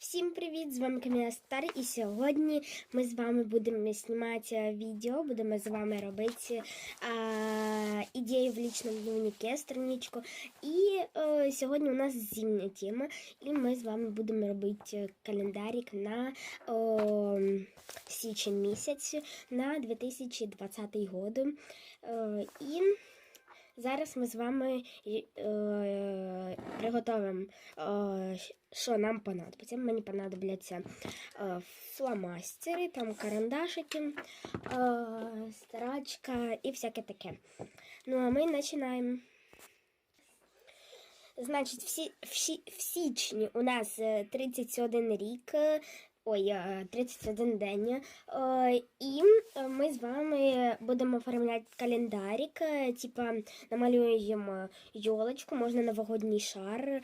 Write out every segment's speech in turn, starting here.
Всім привіт! З вами Каміла Стар, і сьогодні ми з вами будемо знімати відео, будемо з вами робити а, ідеї в лічному дневнике, страничку. І е, сьогодні у нас зимня тема, і ми з вами будемо робити календарик на о, січень місяць на 2020 год. Е, і Зараз ми з вами е, приготуємо, е, що нам понадобиться. Мені понадобляться е, фломастери, там карандашики, е, старачка і всяке таке. Ну, а ми починаємо. Значить, всі, всі, в січні у нас е, 31 рік, е, ой, е, 31 день. Е, І е, ми з вами будемо оформляти календарик, е, типа намалюємо йолочку, можна новогодній шар. е,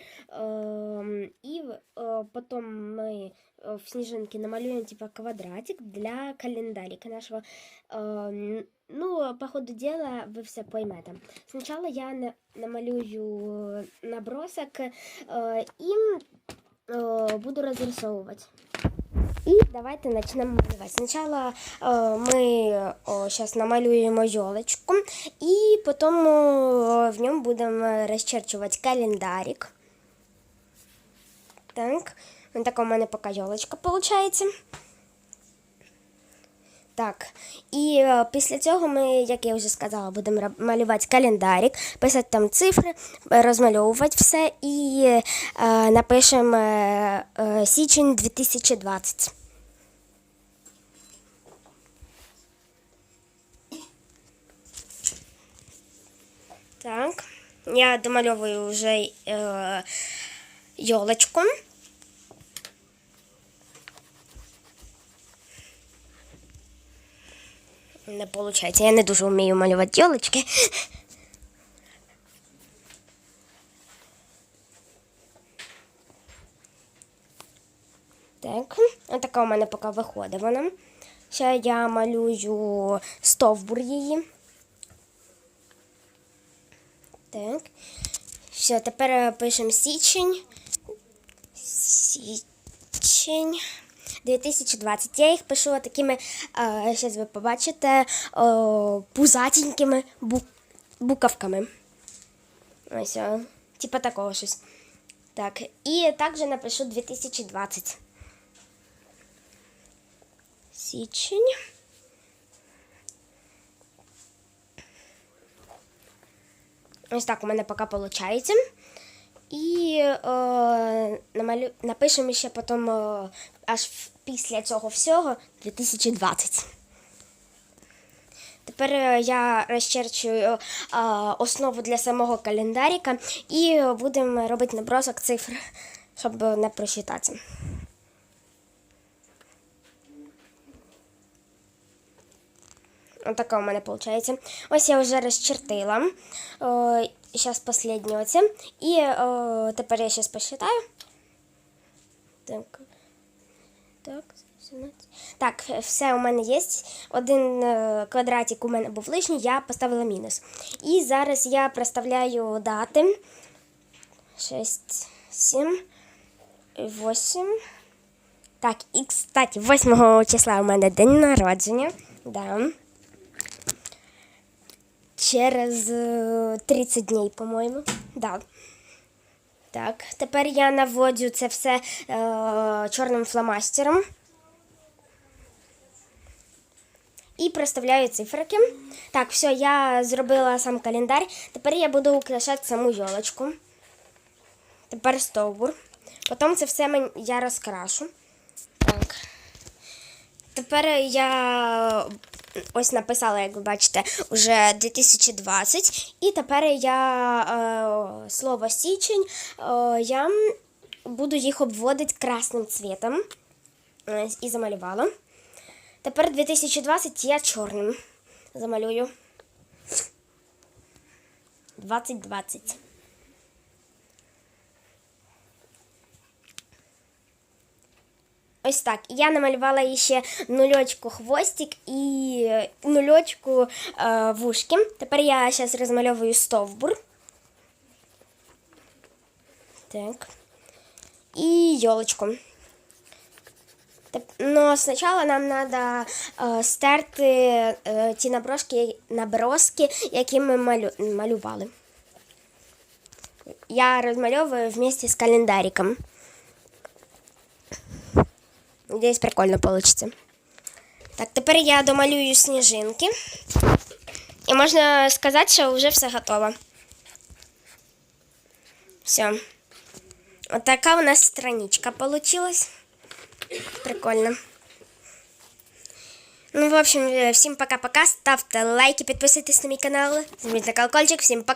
І е, потім ми е, в сніжинки намалюємо типа квадратик для календарика нашого. Е, Ну, по ходу дела ви все поймете. Спочатку я намалюю набросок е, і е, буду розрисовувати. І давайте почнемо Сначала э, мы о, сейчас намалюємо елочку, и потом е, в нем будем расчерчивать календарик. Так, вот такая у меня пока елочка виходить. Так, і е, після цього ми, як я вже сказала, будемо малювати календарик, писати там цифри, розмальовувати все і е, напишемо е, е, січень 2020. Так, я домальовую вже е, йолочку. Не виходить, я не дуже вмію малювати йолочки. Так, отака у мене поки виходить вона. Ще я малюю стовбур її. Так. Все, тепер е, пишемо січень. Січень. 2020. Я їх пишу такими, зараз ви побачите, пузатенькими буковками. Ось, типа такого щось. Так, і також напишу 2020. Січень. Ось так у мене поки виходить. І е, намалю... напишемо ще потім е, аж після цього всього 2020. Тепер е, я розчерчую е, основу для самого календарика і будемо робити набросок цифр, щоб не прочитати. Отака у мене виходить. Ось я вже розчертила. Зараз останнє оце. І о, тепер я зараз посчитаю. Так. Так, 17. Так, все у мене є. Один е, квадратик у мене був лишній, я поставила мінус. І зараз я проставляю дати. 6, 7, 8. Так, і, кстати, 8 числа у мене день народження. Да. Через е, 30 днів, по-моєму. Да. Так, тепер я наводжу це все е, чорним фломастером. І проставляю циферки. Так, все, я зробила сам календар. Тепер я буду украшати саму йолочку. Тепер стовбур. Потім це все я розкрашу. Так. Тепер я ось написала, як ви бачите, уже 2020. І тепер я е, слово січень е, я буду їх обводити красним цвітом. Ось, І замалювала. Тепер 2020 я чорним замалюю. 2020. Ось так. Я намалювала ще нульочку хвостик і нульочку е, вушки. Тепер я зараз розмальовую стовбур. Так. І йолочку. Но спочатку нам треба е, стерти е, ті наброски, наброски, які ми малю, малювали. Я розмальовую вместе з календариком. Надеюсь, прикольно получится. Так, тепер я домалюю сніжинки. І можна сказати, що вже все готово. Все. Вот такая у нас страничка получилась. Прикольно. Ну, в общем, всем пока-пока. Ставьте лайки, подписывайтесь на мой канал. Жмите на колокольчик. Всем пока.